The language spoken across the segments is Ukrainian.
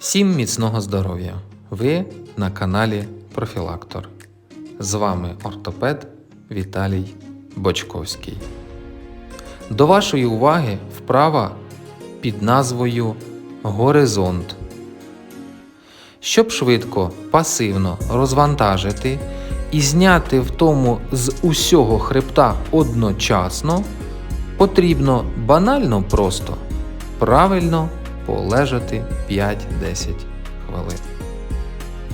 Всім міцного здоров'я! Ви на каналі Профілактор. З вами ортопед Віталій Бочковський. До вашої уваги вправа під назвою Горизонт. Щоб швидко, пасивно розвантажити і зняти в тому з усього хребта одночасно, потрібно банально просто правильно полежати 5-10 хвилин.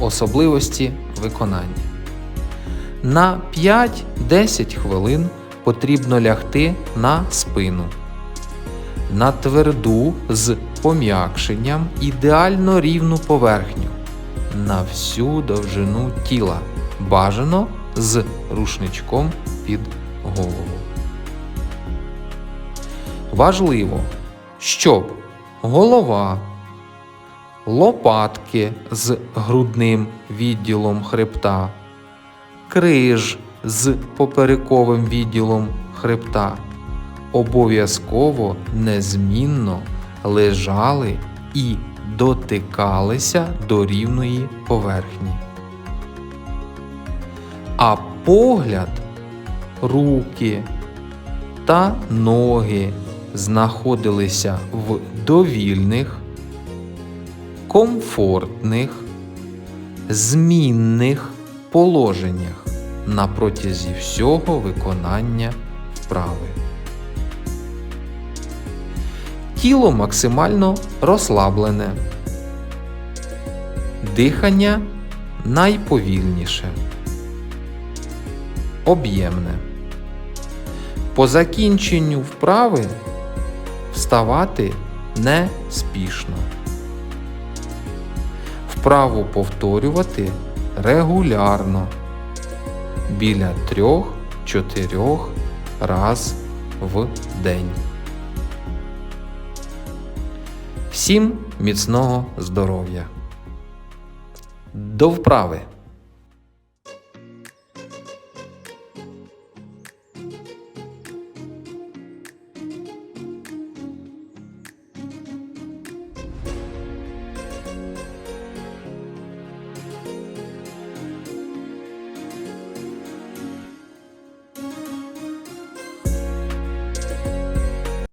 Особливості виконання. На 5-10 хвилин потрібно лягти на спину. На тверду з пом'якшенням ідеально рівну поверхню. На всю довжину тіла. Бажано з рушничком під голову. Важливо, щоб голова, лопатки з грудним відділом хребта, криж з поперековим відділом хребта обов'язково незмінно лежали і дотикалися до рівної поверхні. А погляд, руки та ноги знаходилися в довільних, комфортних, змінних положеннях на протязі всього виконання вправи. Тіло максимально розслаблене. Дихання найповільніше. Об'ємне. По закінченню вправи вставати не спішно. Вправу повторювати регулярно біля 3-4 раз в день. Всім міцного здоров'я. До вправи!